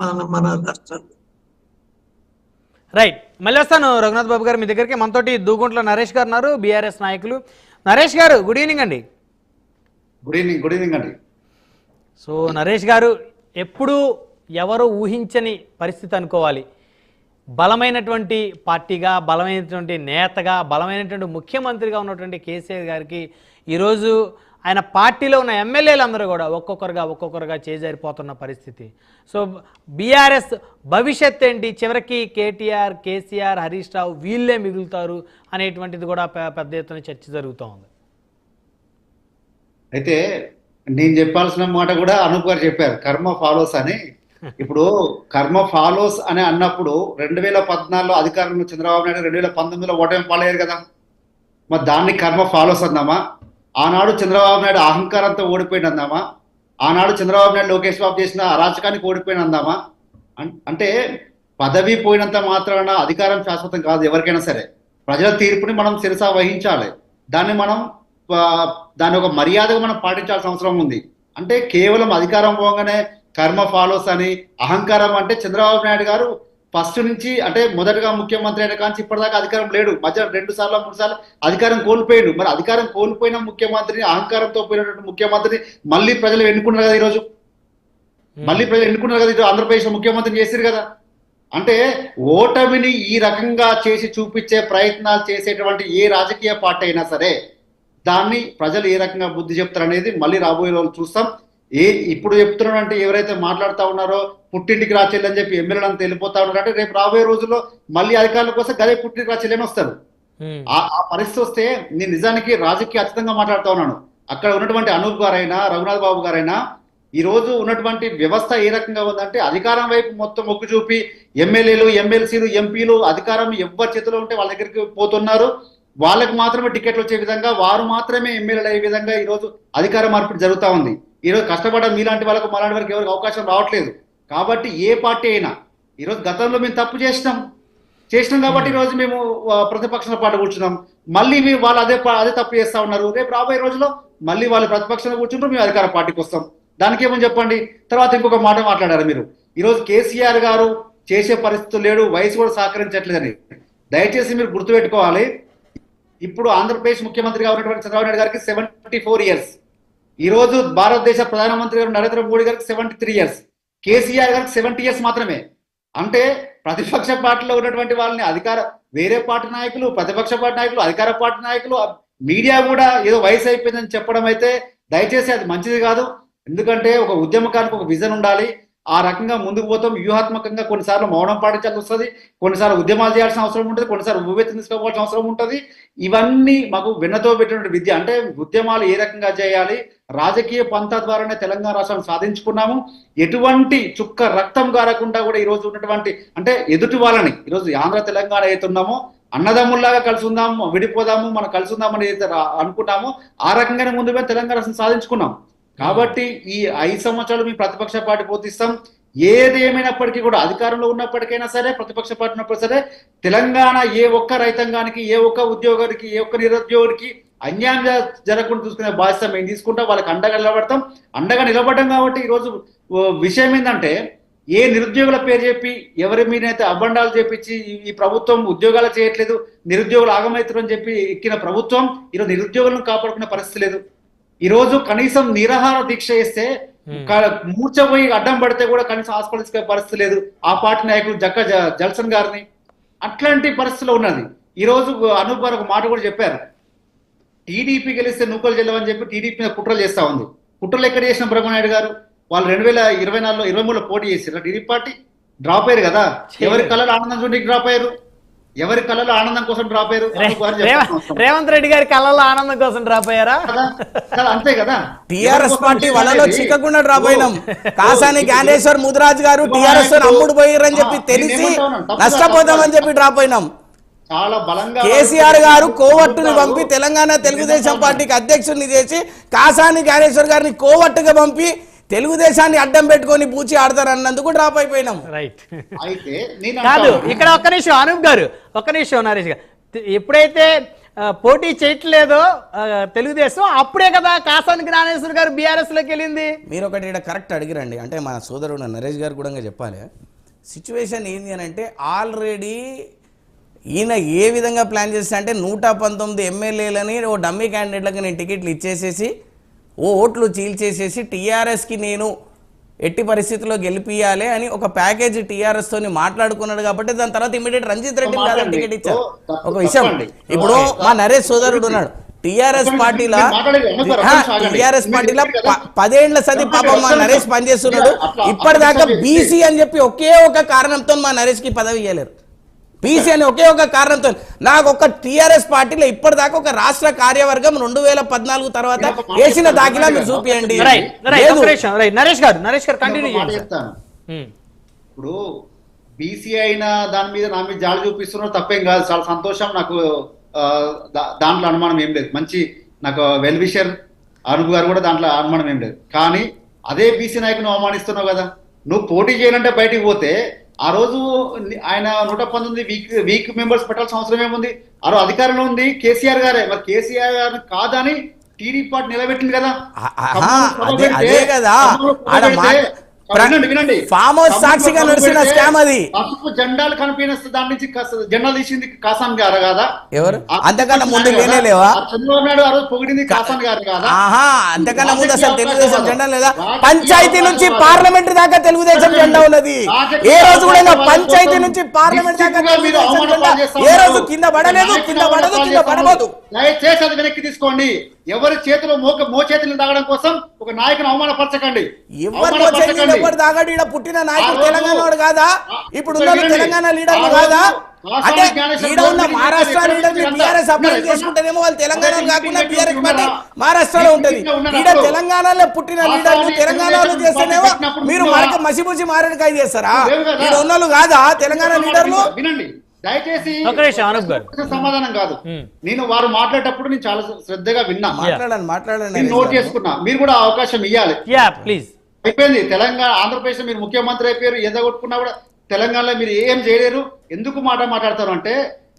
మన మన రైట్. మళ్ళీ వస్తాను రఘునాథ్ బాబు గారు మీ దగ్గరికి. మనతోటి దూగుంట్ల నరేష్ గారు ఉన్నారు బీఆర్ఎస్ నాయకులు. నరేష్ గారు గుడ్ ఈవినింగ్ అండి. గుడ్ ఈవినింగ్ గుడ్ ఈవినింగ్ అండి. సో నరేష్ గారు ఎప్పుడు ఎవరు ఊహించని పరిస్థితి అనుకోవాలి. బలమైనటువంటి పార్టీగా బలమైనటువంటి నేతగా బలమైనటువంటి ముఖ్యమంత్రిగా ఉన్నటువంటి కేసీఆర్ గారికి ఈరోజు ఆయన పార్టీలో ఉన్న ఎమ్మెల్యేలు అందరూ కూడా ఒక్కొక్కరుగా ఒక్కొక్కరుగా చేజారిపోతున్న పరిస్థితి. సో బీఆర్ఎస్ భవిష్యత్ ఏంటి? చివరికి కేటీఆర్ కేసీఆర్ హరీష్ రావు వీళ్ళే మిగులుతారు అనేటువంటిది కూడా పెద్ద ఎత్తున చర్చ జరుగుతూ ఉంది. అయితే నేను చెప్పాల్సిన మాట కూడా అనూప్ గారు చెప్పారు. కర్మ ఫాలోస్ అని. ఇప్పుడు కర్మ ఫాలోస్ అని అన్నప్పుడు రెండు వేల పద్నాలుగులో అధికారంలో చంద్రబాబు నాయుడు రెండు వేల పంతొమ్మిదిలో ఓటమి పాలయ్యారు కదా. మరి దాన్ని కర్మ ఫాలోస్ అందామా ఆనాడు చంద్రబాబు నాయుడు అహంకారంతో ఓడిపోయిన అందామా ఆనాడు చంద్రబాబు నాయుడు లోకేష్ బాబు చేసిన అరాచకానికి ఓడిపోయిన అందామా అంటే పదవి పోయినంత మాత్రాన అధికారం శాశ్వతం కాదు ఎవరికైనా సరే. ప్రజల తీర్పుని మనం సిరసా వహించాలి. దాన్ని మనం దాని ఒక మర్యాదగా మనం పాటించాల్సిన అవసరం ఉంది. అంటే కేవలం అధికారం పోగానే కర్మ ఫాలోస్ అని అహంకారం అంటే చంద్రబాబు నాయుడు గారు ఫస్ట్ నుంచి అంటే మొదటగా ముఖ్యమంత్రి అయిన కానీ ఇప్పటిదాకా అధికారం లేడు. మధ్య రెండు సార్లు మూడు సార్లు అధికారం కోల్పోయాడు. మరి అధికారం కోల్పోయిన ముఖ్యమంత్రిని అహంకారంతో పోయినటువంటి ముఖ్యమంత్రిని మళ్ళీ ప్రజలు ఎన్నుకున్నారు కదా ఈరోజు? మళ్ళీ ప్రజలు ఎన్నుకున్నారు కదా? ఇటు ఆంధ్రప్రదేశ్ ముఖ్యమంత్రిని చేశారు కదా? అంటే ఓటమిని ఈ రకంగా చేసి చూపించే ప్రయత్నాలు చేసేటువంటి ఏ రాజకీయ పార్టీ అయినా సరే దాన్ని ప్రజలు ఏ రకంగా బుద్ధి చెప్తారు అనేది మళ్ళీ రాబోయే రోజులు చూస్తాం. ఏ ఇప్పుడు చెప్తున్నారంటే ఎవరైతే మాట్లాడుతా ఉన్నారో పుట్టింటికి రాచెల్లి అని చెప్పి ఎమ్మెల్యేలను వెళ్ళిపోతా ఉన్నారు. అంటే రేపు రాబోయే రోజుల్లో మళ్ళీ అధికారుల కోసం గదే పుట్టింటికి రాచెల్లి వస్తారు. ఆ పరిస్థితి వస్తే నేను నిజానికి రాజకీయ అతీతంగా మాట్లాడుతా ఉన్నాను. అక్కడ ఉన్నటువంటి అనూప్ గారైనా రఘునాథ్ బాబు గారైనా ఈ రోజు ఉన్నటువంటి వ్యవస్థ ఏ రకంగా ఉందంటే అధికారం వైపు మొత్తం మొగ్గు చూపి ఎమ్మెల్యేలు ఎమ్మెల్సీలు ఎంపీలు అధికారం ఎవరి చేతిలో ఉంటే వాళ్ళ దగ్గరికి పోతున్నారు. వాళ్ళకి మాత్రమే టికెట్లు వచ్చే విధంగా వారు మాత్రమే ఎమ్మెల్యేలు అయ్యే విధంగా ఈ రోజు అధికార మార్పిడి జరుగుతా ఉంది. ఈ రోజు కష్టపడ్డ మీలాంటి వాళ్ళకు మాలాంటి వారికి ఎవరికి అవకాశం రావట్లేదు. కాబట్టి ఏ పార్టీ అయినా ఈ రోజు గతంలో మేము తప్పు చేసినాం. చేసినాం కాబట్టి ఈ రోజు మేము ఆ, ప్రతిపక్షంలో పాటు కూర్చున్నాం. మళ్ళీ మేము వాళ్ళు అదే అదే తప్పు చేస్తా ఉన్నారు. రేపు రాబోయే రోజుల్లో మళ్ళీ వాళ్ళు ప్రతిపక్షంలో కూర్చుంటారు మేము అధికార పార్టీకి వస్తాం. దానికి ఏమని చెప్పండి? తర్వాత ఇంకొక మాట మాట్లాడారు మీరు. ఈ రోజు కేసీఆర్ గారు చేసే పరిస్థితులు లేడు వయసు కూడా సహకరించట్లేదని. దయచేసి మీరు గుర్తుపెట్టుకోవాలి. ఇప్పుడు ఆంధ్రప్రదేశ్ ముఖ్యమంత్రిగా ఉన్నటువంటి చంద్రబాబు నాయుడు గారికి సెవెంటీ ఫోర్ ఇయర్స్ ఈ రోజు భారతదేశ ప్రధానమంత్రి గారు నరేంద్ర మోడీ గారికి సెవెంటీ త్రీ ఇయర్స్ కేసీఆర్ గారికి సెవెంటీ ఇయర్స్ మాత్రమే. అంటే ప్రతిపక్ష పార్టీలో ఉన్నటువంటి వాళ్ళని అధికార వేరే పార్టీ నాయకులు ప్రతిపక్ష పార్టీ నాయకులు అధికార పార్టీ నాయకులు మీడియా కూడా ఏదో వయసు అయిపోయిందని చెప్పడం అయితే దయచేసి అది మంచిది కాదు. ఎందుకంటే ఒక ఉద్యమకానికి ఒక విజన్ ఉండాలి. ఆ రకంగా ముందుకు పోతాం. వ్యూహాత్మకంగా కొన్నిసార్లు మౌనం పాటించాల్సి వస్తుంది. కొన్నిసార్లు ఉద్యమాలు చేయాల్సిన అవసరం ఉంటుంది. కొన్నిసార్లు ఉవ్వెత్తి తీసుకోవాల్సిన అవసరం ఉంటుంది. ఇవన్నీ మాకు వెన్నతో పెట్టినటువంటి విద్య. అంటే ఉద్యమాలు ఏ రకంగా చేయాలి? రాజకీయ పంత ద్వారానే తెలంగాణ రాష్ట్రం సాధించుకున్నాము. ఎటువంటి చుక్క రక్తం కారకుండా కూడా ఈరోజు ఉన్నటువంటి అంటే ఎదుటి వాళ్ళని ఈరోజు ఆంధ్ర తెలంగాణ అవుతున్నామో అన్నదమ్ముల్లాగా కలిసి ఉందాము విడిపోదాము మనం కలిసి ఉందామని ఏదైతే అనుకున్నామో ఆ రకంగానే ముందు తెలంగాణ రాష్ట్రం సాధించుకున్నాం. కాబట్టి ఈ ఐదు సంవత్సరాలు మీ ప్రతిపక్ష పార్టీ పోతిస్తాం. ఏది కూడా అధికారంలో ఉన్నప్పటికైనా సరే ప్రతిపక్ష పార్టీ ఉన్నప్పుడు సరే తెలంగాణ ఏ ఒక్క రైతాంగానికి ఏ ఒక్క ఉద్యోగానికి ఏ ఒక్క నిరుద్యోగికి అన్యాయం జరగకుండా చూసుకునే బాధ్యత మేము తీసుకుంటాం. వాళ్ళకి అండగా నిలబడతాం. అండగా నిలబడడం కాబట్టి ఈరోజు విషయం ఏంటంటే ఏ నిరుద్యోగుల పేరు చెప్పి ఎవరి మీదైతే అబండాలు చేపించి ఈ- ఈ ప్రభుత్వం ఉద్యోగాలు చేయట్లేదు నిరుద్యోగులు ఆగమవుతారు అని చెప్పి ఎక్కిన ప్రభుత్వం ఈరోజు నిరుద్యోగులను కాపాడుకునే పరిస్థితి లేదు. ఈ రోజు కనీసం నిరాహార దీక్ష చేస్తే క- మూర్చపోయి అడ్డం పడితే కూడా కనీసం హాస్పిటల్ తీసుకునే పరిస్థితి లేదు. ఆ పార్టీ నాయకులు జక్క జల్సన్ గారిని అట్లాంటి పరిస్థితిలో ఉన్నది. ఈ రోజు అనూప్ గారు ఒక మాట కూడా చెప్పారు. టీడీపీ గెలిస్తే నూకలు చెల్లవని చెప్పి టీడీపీ మీద కుట్రలు చేస్తా ఉంది. కుట్రలు ఎక్కడ చేసిన బ్రహ్మనాయుడు గారు? వాళ్ళు రెండు వేల ఇరవై నాలుగులో ఇరవై మూడులో పోటీ చేశారు. టీడీపీ పార్టీ డ్రాప్ అయ్యారు కదా. ఎవరి కళలు ఆనందం చూడడానికి డ్రాప్ అయ్యారు? ఎవరి కళలు ఆనందం కోసం డ్రాప్ అయ్యారు? రేవంత్ రెడ్డి గారి కళ్ళల్లో ఆనందం కోసం డ్రాప్ అయ్యారా? అంతే కదా. టిఆర్ఎస్ పార్టీ వలలో చిక్కకుండా డ్రాపోయినాం కాసాని ఓ, జ్ఞానేశ్వర్ ముదిరాజ్ గారు టిఆర్ఎస్ అమ్ముడు పోయిర్రని చెప్పి తెలిసి నష్టపోతామని చెప్పి డ్రాపోయినాం చాలా బలంగా కేసీఆర్ గారు కోవట్టుని పంపి తెలంగాణ తెలుగుదేశం పార్టీకి అధ్యక్షుడిని చేసి కాసాని జ్ఞానేశ్వర్ గారిని కోవట్టుగా పంపి తెలుగుదేశాన్ని అడ్డం పెట్టుకొని పూచి ఆడతారన్నందుకు డ్రాప్ అయిపోయినాం రైట్ అయితే నేను కాదు ఇక్కడ ఒక్క నిమిషం అనూప్ గారు ఒక్క నిమిషం నరేష్ గారు. ఎప్పుడైతే పోటీ చేయట్లేదు తెలుగుదేశం అప్పుడే కదా కాసాని జ్ఞానేశ్వర్ గారు బీఆర్ఎస్లోకి వెళ్ళింది. మీరు ఒకటి ఇక్కడ కరెక్ట్ అడిగిరండి. అంటే మా సోదరుడు నరేష్ గారు కూడా చెప్పాలి. సిచ్యువేషన్ ఏంది అని అంటే ఆల్రెడీ ఈయన ఏ విధంగా ప్లాన్ చేస్తా అంటే నూట పంతొమ్మిది ఎమ్మెల్యేలని ఓ డమ్మీ క్యాండిడేట్లకు నేను టికెట్లు ఇచ్చేసేసి ఓట్లు చీల్చేసేసి టీఆర్ఎస్కి నేను ఎట్టి పరిస్థితుల్లో గెలిపియాలి అని ఒక ప్యాకేజీ టీఆర్ఎస్ తోని మాట్లాడుకున్నాడు కాబట్టి దాని తర్వాత ఇమీడియట్ రంజిత్ రెడ్డి కాదా. టికెట్ ఇచ్చారు. ఒక విషయం. ఇప్పుడు మా నరేష్ సోదరుడు ఉన్నాడు. టీఆర్ఎస్ పార్టీలో. టీఆర్ఎస్ పార్టీలో పదేళ్ళ సది పాపం మా నరేష్ పనిచేస్తున్నాడు. ఇప్పటిదాకా బీసీ అని చెప్పి ఒకే ఒక కారణంతో మా నరేష్కి పదవి ఇవ్వలేరు బీసీ అని ఒకే ఒక కారణంతో నాకు ఒక టీఆర్ఎస్ పార్టీలో ఇప్పటిదాకా ఒక రాష్ట్ర కార్యవర్గం రెండు వేల పద్నాలుగు తర్వాత వేసిన. దాఖలా మీరు చూపియండి. నరేష్ గారు నరేష్ గారు కంటిన్యూ చెప్తాను. ఇప్పుడు బీసీ అయిన దాని మీద నా మీద జాలి చూపిస్తున్నారు తప్పేం కాదు. చాలా సంతోషం. నాకు దాంట్లో అనుమానం ఏం లేదు. మంచి నాకు వెల్ విషర్ అనుపు గారు కూడా దాంట్లో అనుమానం ఏం లేదు. కానీ అదే బీసీ నాయకుని అవమానిస్తున్నావు కదా. నువ్వు పోటీ చేయాలంటే బయటికి పోతే ఆ రోజు ఆయన నూట పంతొమ్మిది వీక్ వీక్ మెంబర్స్ పెట్టాల్సిన అవసరం ఏముంది? ఆ రోజు అధికారంలో ఉంది కేసీఆర్ గారే. మరి కేసీఆర్ గారిని కాదని టీడీపీ పార్టీ నిలబెట్టింది కదా. అదే కదా. వినండి ఫామ్ హౌస్ సాక్షిగా నడిచిన స్కామ్ అది. పసుపు జెండాలు కనిపించిన దాని నుంచి జెండాలు తీసింది కాసాన్ గారు కదా ఎవరు అంతకన్నా ముందు? లేనే లేవా చంద్రబాబు నాయుడు ఆ రోజు పొగిడింది గారు కదా ఆహా అంతకన్నా ముందు అసలు తెలుగుదేశం. జెండా లేదా పంచాయతీ నుంచి. పార్లమెంట్ దాకా తెలుగుదేశం జెండా ఉన్నది ఏ రోజు కూడా పంచాయతీ నుంచి పార్లమెంట్ దాకా తెలుగుదేశం జెండా ఏ రోజు. కింద పడలేదు కింద పడదు కింద పడబోదు. దయచేసి అది వెనక్కి తీసుకోండి ఎవరి చేతిలో మోక మో చేతులు తాగడం కోసం ఒక నాయకుని అవమానపరచకండి ఎవరు ఈడ పుట్టిన నాయకుడు తెలంగాణ వాడు కాదా ఇప్పుడు. తెలంగాణ రోజు కాదా అంటే ఈడ ఉన్న మహారాష్ట్ర లీడర్ ఇక్కడ బీఆర్ఎస్ అప్లై చేసుకుంటేనేమో వాళ్ళు తెలంగాణ కాకుండా బీఆర్ఎస్ పార్టీ? మహారాష్ట్రలో ఉంటది? ఈడ తెలంగాణలో పుట్టిన లీడర్లు తెలంగాణలో చేస్తేనేమో మీరు? మరక మసిబూసి మారేడుకాయ చేస్తారా. ఈడ ఉన్న కాదా తెలంగాణ లీడర్లు వినండి దయచేసి. సమాధానం కాదు. నేను వారు మాట్లాడేటప్పుడు నేను చాలా శ్రద్ధగా విన్నా. మాట్లాడండి నేను నోట్ చేసుకున్నా. మీరు కూడా అవకాశం ఇవ్వాలి యా ప్లీజ్. అయిపోయింది. తెలంగాణ ఆంధ్రప్రదేశ్ మీరు ముఖ్యమంత్రి అయిపోయారు ఎదగొట్టుకున్నా కూడా తెలంగాణలో మీరు ఏం చేయలేరు. ఎందుకు మాట మాట్లాడతారు అంటే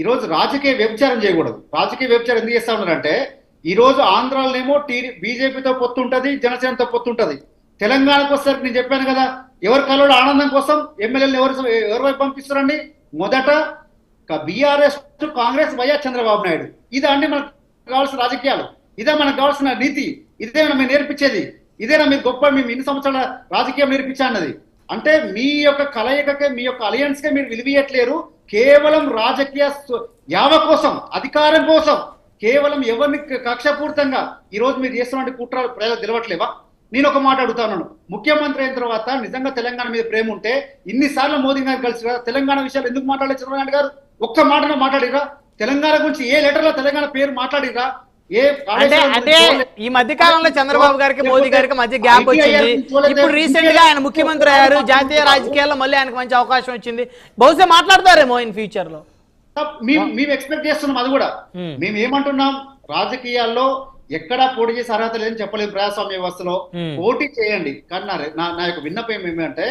ఈ రోజు రాజకీయ వ్యభిచారం చేయకూడదు. రాజకీయ వ్యభిచారం ఎందుకు చేస్తా ఉన్నారంటే ఈ రోజు ఆంధ్రాలోనేమో టీ బీజేపీతో పొత్తుంటది జనసేనతో పొత్తుంటది తెలంగాణకు వస్తారు నేను చెప్పాను కదా. ఎవరి కలవడ ఆనందం కోసం? ఎమ్మెల్యేలు ఎవరు ఎవరి వైపు పంపిస్తారండి? మొదట బీఆర్ఎస్ కాంగ్రెస్ వైఎస్ చంద్రబాబు నాయుడు. ఇదే అండి మనకు కావాల్సిన రాజకీయాలు. ఇదే మనకు కావాల్సిన నీతి. ఇదే మేము నేర్పించేది. ఇదేనా మీరు గొప్ప మేము ఇన్ని సంవత్సరాల రాజకీయం నేర్పించాన్నది అంటే మీ యొక్క కలయికకే మీ యొక్క అలయన్స్ కే మీరు విలువయట్లేరు కేవలం రాజకీయ యావ కోసం అధికారం కోసం కేవలం ఎవరిని క- కక్షపూరితంగా ఈ రోజు మీరు చేస్తున్న కుట్రాలు ప్రజలు తెలవట్లేవా? నేను ఒక మాట అడుగుతాను ముఖ్యమంత్రి అయిన తర్వాత నిజంగా తెలంగాణ మీద ప్రేమ ఉంటే ఇన్నిసార్లు మోదీ గారు కలిసి తెలంగాణ విషయాలు ఎందుకు మాట్లాడలేదు చంద్రబాబు గారు? ఒక్క మాటలో మాట్లాడిరా? తెలంగాణ గురించి ఏ లెటర్లో తెలంగాణ పేరు మాట్లాడిరా? ఏ అంటే అంటే. ఈ మధ్య కాలంలో చంద్రబాబు గారికి మోదీ గారికి మధ్య గ్యాప్ వచ్చింది. ఇప్పుడు రీసెంట్గా ఆయన ముఖ్యమంత్రి అయ్యారు. జాతీయ రాజకీయాల్లో మళ్ళీ ఆయనకు మంచి అవకాశం వచ్చింది. బహుశా మాట్లాడతారేమో ఇన్ ఫ్యూచర్లో మేము ఎక్స్పెక్ట్ చేస్తున్నాం అది కూడా. మేము ఏమంటున్నాం? రాజకీయాల్లో ఎక్కడా పోటీ చేసే అర్హత లేదని చెప్పలేము ప్రజాస్వామ్య వ్యవస్థలో. పోటీ చేయండి. కానీ నా నా నా యొక్క విన్నపం ఏమంటే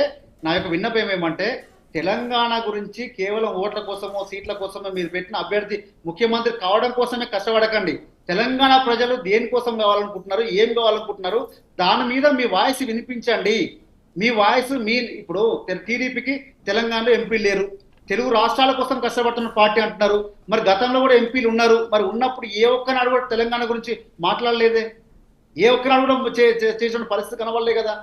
నా యొక్క విన్నపం ఏమంటే తెలంగాణ గురించి కేవలం ఓట్ల కోసమో సీట్ల కోసమో మీరు పెట్టిన అభ్యర్థి ముఖ్యమంత్రి కావడం కోసమే కష్టపడకండి. తెలంగాణ ప్రజలు దేనికోసం కావాలనుకుంటున్నారు ఏం కావాలనుకుంటున్నారు దాని మీద మీ వాయిస్ వినిపించండి. మీ వాయిస్ మీ ఇప్పుడు టీడీపీకి తెలంగాణలో ఎంపీ లేరు. తెలుగు రాష్ట్రాల కోసం కష్టపడుతున్న పార్టీ అంటున్నారు. మరి గతంలో కూడా ఎంపీలు ఉన్నారు. మరి ఉన్నప్పుడు ఏ ఒక్కనాడు కూడా తెలంగాణ గురించి మాట్లాడలేదే. ఏ ఒక్కనాడు కూడా చేసిన పరిస్థితి కనవల్లే కదా.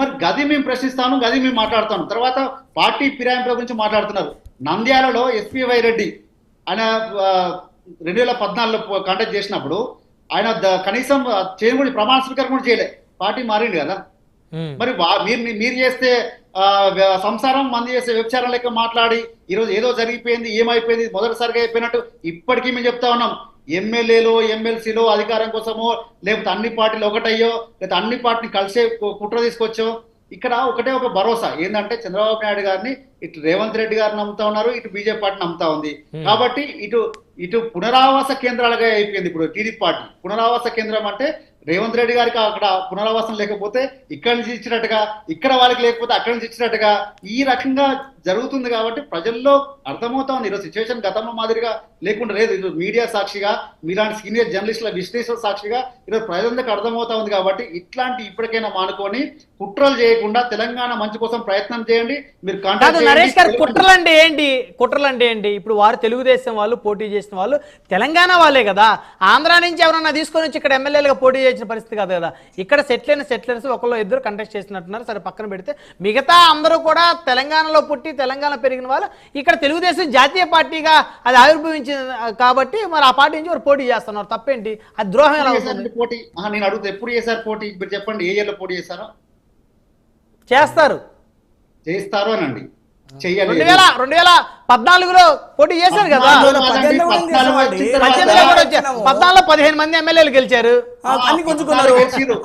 మరి గది మేము ప్రశ్నిస్తాను గది మేము మాట్లాడతాను. తర్వాత పార్టీ ఫిరాయింపుల గురించి మాట్లాడుతున్నారు. నంద్యాలలో ఎస్పీవై రెడ్డి ఆయన రెండు వేల పద్నాలుగులో కండక్ట్ చేసినప్పుడు ఆయన కనీసం చేయని కూడా ప్రమాణ స్వీకారం కూడా చేయలే. పార్టీ మారింది కదా. మరి మీరు మీరు చేస్తే సంసారం మంది చేసే వ్యభిచారం లెక్క మాట్లాడి ఈరోజు ఏదో జరిగిపోయింది ఏమైపోయింది మొదటిసారిగా అయిపోయినట్టు ఇప్పటికీ మేము చెప్తా ఉన్నాం. ఎమ్మెల్యేలో ఎమ్మెల్సీలో అధికారం కోసమో లేకపోతే అన్ని పార్టీలు ఒకటయ్యో లేకపోతే అన్ని పార్టీని కలిసే కుట్ర తీసుకొచ్చో ఇక్కడ ఒకటే ఒక భరోసా. ఏంటంటే చంద్రబాబు నాయుడు గారిని ఇటు రేవంత్ రెడ్డి గారు నమ్ముతా ఉన్నారు ఇటు బీజేపీ పార్టీ నమ్ముతా ఉంది. కాబట్టి ఇటు ఇటు పునరావాస కేంద్రాలుగా అయిపోయింది ఇప్పుడు టీడీపీ పార్టీ. పునరావాస కేంద్రం అంటే రేవంత్ రెడ్డి గారికి అక్కడ పునరావాసం లేకపోతే ఇక్కడి నుంచి ఇచ్చినట్టుగా ఇక్కడ వాళ్ళకి లేకపోతే అక్కడి నుంచి ఇచ్చినట్టుగా ఈ రకంగా జరుగుతుంది కాబట్టి ప్రజల్లో అర్థమవుతా ఉంది. ఈరోజు సిచ్యువేషన్ గతంలో మాదిరిగా లేకుండా లేదు. ఈరోజు మీడియా సాక్షిగా మీలాంటి సీనియర్ జర్నలిస్టుల విశ్లేషణ సాక్షిగా ఈరోజు ప్రజలందరికీ అర్థమవుతా ఉంది కాబట్టి ఇట్లాంటి ఇప్పటికైనా మానుకొని కుట్రలు చేయకుండా తెలంగాణ మంచి కోసం ప్రయత్నం చేయండి. మీరు కాంటాక్ట్ నరేష్ గారు. కుట్రలు అంటే ఏంటి? కుట్రలు అంటే ఏంటి? ఇప్పుడు వారు తెలుగుదేశం వాళ్ళు పోటీ చేసిన వాళ్ళు తెలంగాణ వాళ్ళే కదా. ఆంధ్ర నుంచి ఎవరన్నా తీసుకొని వచ్చి ఇక్కడ ఎమ్మెల్యేలుగా పోటీ చేసిన పరిస్థితి కాదు కదా. ఇక్కడ సెటిల్ అయిన సెటిలర్స్ ఒకళ్ళు ఇద్దరు కంటెస్ట్ చేసినట్టున్నారు. సరే పక్కన పెడితే మిగతా అందరూ కూడా తెలంగాణలో పుట్టి తెలంగాణ పెరిగిన వాళ్ళు ఇక్కడ తెలుగుదేశం జాతీయ పార్టీగా అది ఆవిర్భవించింది కాబట్టి మరి ఆ పార్టీ నుంచి వారు పోటీ చేస్తున్నారు. తప్పేంటి? అది ద్రోహం ఎలా ఎప్పుడు అవుతుంది? చేశారు పోటీ. నేను అడుగుతా ఎప్పుడు చేశారు పోటీ? చెప్పండి ఏ ఇయర్లో పోటీ చేశారో? చేస్తారు. చేస్తారు అనండి రెండు వేల రెండు వేల పద్నాలుగులో పోటీ చేశారు కదా. పద్నాలుగులో పదిహేను మంది ఎమ్మెల్యేలు గెలిచారు. ఆ, అన్ని గుంజుకున్నారు.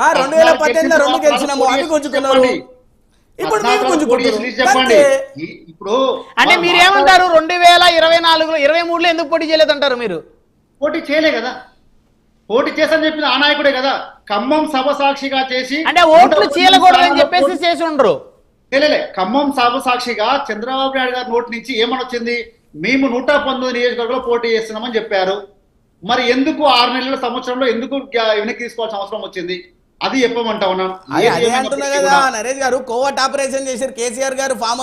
ఆ, రెండు వేల పద్దెనిమిదిలో రెండు గెలిచినాము. అన్ని గుంజుకున్నారు. ఇప్పుడు అంటే మా- మీరేమంటారు? రెండు వేల ఇరవై నాలుగులో ఇరవై మూడులో ఎందుకు పోటీ చేయలేదంటారు మీరు? పోటీ చేయలే కదా. పోటీ చేసని చెప్పిన ఆ నాయకుడే కదా. ఖమ్మం సభ సాక్షిగా చేసి అంటే ఓట్లు చీలకూడదని చెప్పేసి చేసి ఉండరు. లేలే ఖమ్మం సభ సాక్షిగా చంద్రబాబు నాయుడు గారి నోటి నుంచి ఏమని వచ్చింది మేము నూట పంతొమ్మిది నియోజకవర్గంలో పోటీ చేస్తున్నామని చెప్పారు. మరి ఎందుకు ఆరు నెలల సంవత్సరంలో ఎందుకు వెనక్కి తీసుకోవాల్సిన అవసరం వచ్చింది? అది చెప్పమంటా ఉన్నాను. నరేష్ గారు కోవట్ ఆపరేషన్ చేశారు కేసీఆర్ గారు ఫామ్